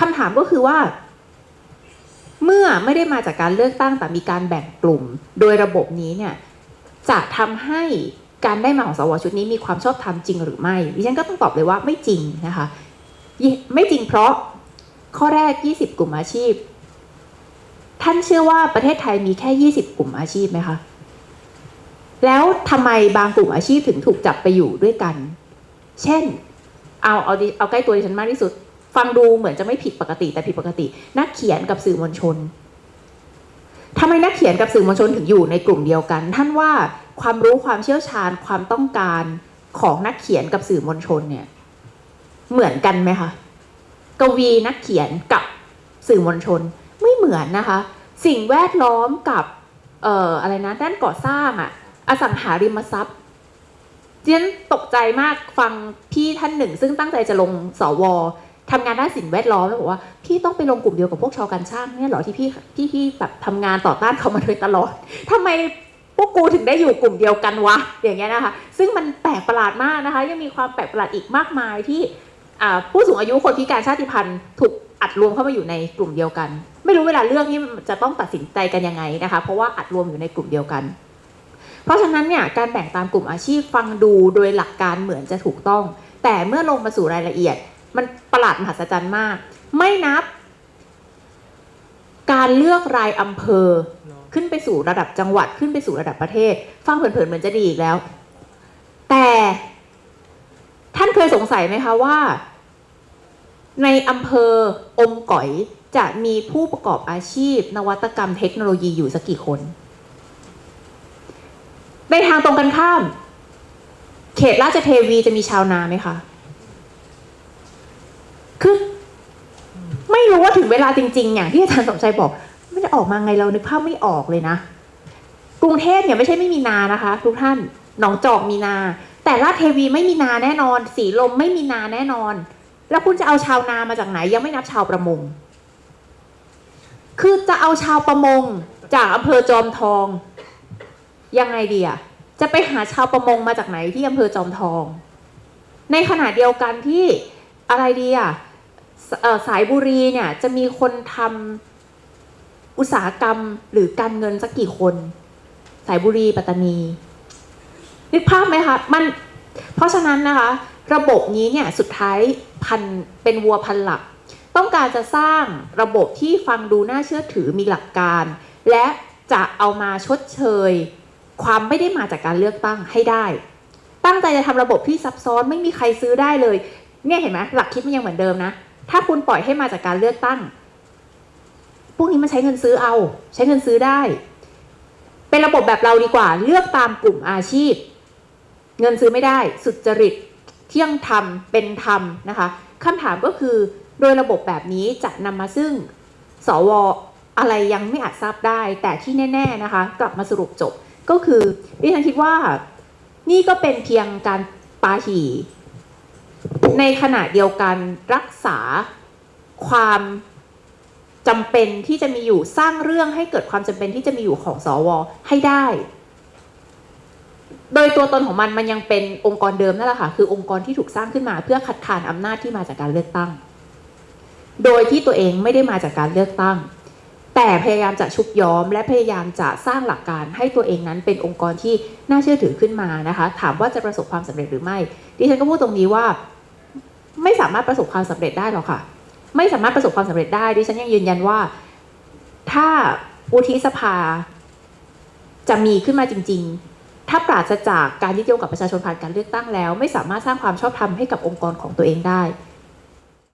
คำถามก็คือว่า เมื่อไม่ได้มาจากการเลือกตั้งแต่มีการแบ่งกลุ่ม โดยระบบนี้เนี่ยจะทำให้การได้มาของสวชุดนี้มีความชอบธรรมจริงหรือไม่ดิฉันก็ต้องตอบเลยว่าไม่จริงนะคะ ไม่จริงเพราะข้อแรก 20 กลุ่มอาชีพ ท่านเชื่อว่าประเทศไทยมีแค่ 20 กลุ่มอาชีพไหมคะ แล้วทำไมบางกลุ่มอาชีพถึงถูกจับไปอยู่ด้วยกัน เช่น เอาเอาเอาใกล้ตัวดิฉันมากที่สุด ฟังดูเหมือนจะไม่ผิดปกติ แต่ผิดปกติ นักเขียนกับสื่อมวลชนทำไมนักเขียนกับสื่อมวลชนถึงอยู่ในกลุ่มเดียวกัน ท่านว่าความรู้ความเชี่ยวชาญความต้องการของนักเขียนกับสื่อมวลชนเนี่ย เหมือนกันไหมคะกวีนักเขียนกับสื่อมวลชนไม่เหมือนนะคะ สิ่งแวดล้อมกับเอ่ออะไรนะด้านก่อสร้างอะอสังหาริมทรัพย์เจียนตกใจมากฟังพี่ท่านหนึ่ง ซึ่งตั้งใจจะลงสว ทำงานด้านสิ่งแวดล้อมแล้วบอกว่าพี่ต้องไปลงกลุ่มเดียวกับพวกชาวการช่างเนี่ยเหรอที่พี่ที่พี่แบบทำงานต่อต้านเขามาโดยตลอดทำไมพวกกูถึงได้อยู่กลุ่มเดียวกันวะอย่างเงี้ยนะคะ ซึ่งมันแปลกประหลาดมากนะคะ ยังมีความแปลกประหลาดอีกมากมายที่ผู้สูงอายุคนพิการชาติพันธุ์ถูกอัดรวมเข้ามาอยู่ในกลุ่มเดียวกัน ไม่รู้เวลาเลือกนี่จะต้องตัดสินใจกันยังไงนะคะ เพราะว่าอัดรวมอยู่ในกลุ่มเดียวกัน เพราะฉะนั้นเนี่ยการแบ่งตามกลุ่มอาชีพฟังดูโดยหลักการเหมือนจะถูกต้อง แต่เมื่อลงมาสู่รายละเอียด มันประหลาดมหัศจรรย์มาก ไม่นับ การเลือกรายอำเภอ ขึ้นไปสู่ระดับจังหวัดขึ้นไปสู่ระดับประเทศ ฟังเผินๆเหมือนจะดีอีกแล้ว แต่ท่านเคยสงสัยไหมคะว่า ในอำเภออมก๋อยจะมีผู้ประกอบอาชีพ นวัตกรรมเทคโนโลยีอยู่สักกี่คน ในทางตรงกันข้าม เขตราชเทวีจะมีชาวนาไหมคะ คือ ไม่รู้ว่าถึงเวลาจริงๆอย่างที่อาจารย์สมใจบอกมันจะออกมาไงเรานึกภาพไม่ออกเลยนะ กรุงเทพเนี่ยไม่ใช่ไม่มีนานะคะ ทุกท่านหนองจอกมีนา แต่ราชเทวีไม่มีนาแน่นอน สีลมไม่มีนาแน่นอน แล้วคุณจะเอาชาวนามาจากไหน ยังไม่นับชาวประมง คือจะเอาชาวประมง จากอำเภอจอมทอง ยังไงดีอะจะไปหาชาวประมงมาจากไหนที่อำเภอจอมทอง ในขณะเดียวกันที่อะไรดีอะ สสายบุรีเนี่ยจะมีคนทำอุตสาหกรรมหรือการเงินสักกี่คน สายบุรีปัตตานีนึกภาพไหมคะมันเพราะฉะนั้นนะคะ ระบบนี้เนี่ยสุดท้ายพันเป็นวัวพันหลัก ต้องการจะสร้างระบบที่ฟังดูน่าเชื่อถือมีหลักการ และจะเอามาชดเชย ความไม่ได้มาจากการเลือกตั้งให้ได้ ตั้งใจจะทำระบบที่ซับซ้อนไม่มีใครซื้อได้เลย เนี่ยเห็นไหมหลักคิดมันยังเหมือนเดิมนะ ถ้าคุณปล่อยให้มาจากการเลือกตั้ง พวกนี้มันใช้เงินซื้อเอา ใช้เงินซื้อได้ เป็นระบบแบบเราดีกว่า เลือกตามกลุ่มอาชีพ เงินซื้อไม่ได้ สุจริต เที่ยงธรรม เป็นธรรมนะคะคำถามก็คือ โดยระบบแบบนี้จะนำมาซึ่ง สวอะไรยังไม่อาจทราบได้ แต่ที่แน่ ๆนะคะ กลับมาสรุปจบก็คือดิฉันคิดว่านี่ก็เป็นเพียงการปาหี่ ในขณะเดียวกันรักษาความจำเป็นที่จะมีอยู่สร้างเรื่องให้เกิดความจำเป็นที่จะมีอยู่ของสวให้ได้ โดยตัวตนของมันมันยังเป็นองค์กรเดิมนั่นแหละค่ะคือองค์กรที่ถูกสร้างขึ้นมา เพื่อคัดค้านอำนาจที่มาจากการเลือกตั้ง โดยที่ตัวเองไม่ได้มาจากการเลือกตั้ง แต่พยายามจะชุบย้อม และพยายามจะสร้างหลักการให้ตัวเองนั้นเป็นองค์กรที่น่าเชื่อถือขึ้นมานะคะ ถามว่าจะประสบความสำเร็จหรือไม่ ดิฉันก็พูดตรงนี้ว่า ไม่สามารถประสบความสำเร็จได้หรอกค่ะ ไม่สามารถประสบความสำเร็จได้ ดิฉันยังยืนยันว่า ถ้าวุฒิสภาจะมีขึ้นมาจริง ๆ ถ้าปราศจากการยึดโยงกับประชาชนผ่านการเลือกตั้งแล้ว ไม่สามารถสร้างความชอบธรรมให้กับองค์กรของตัวเองได้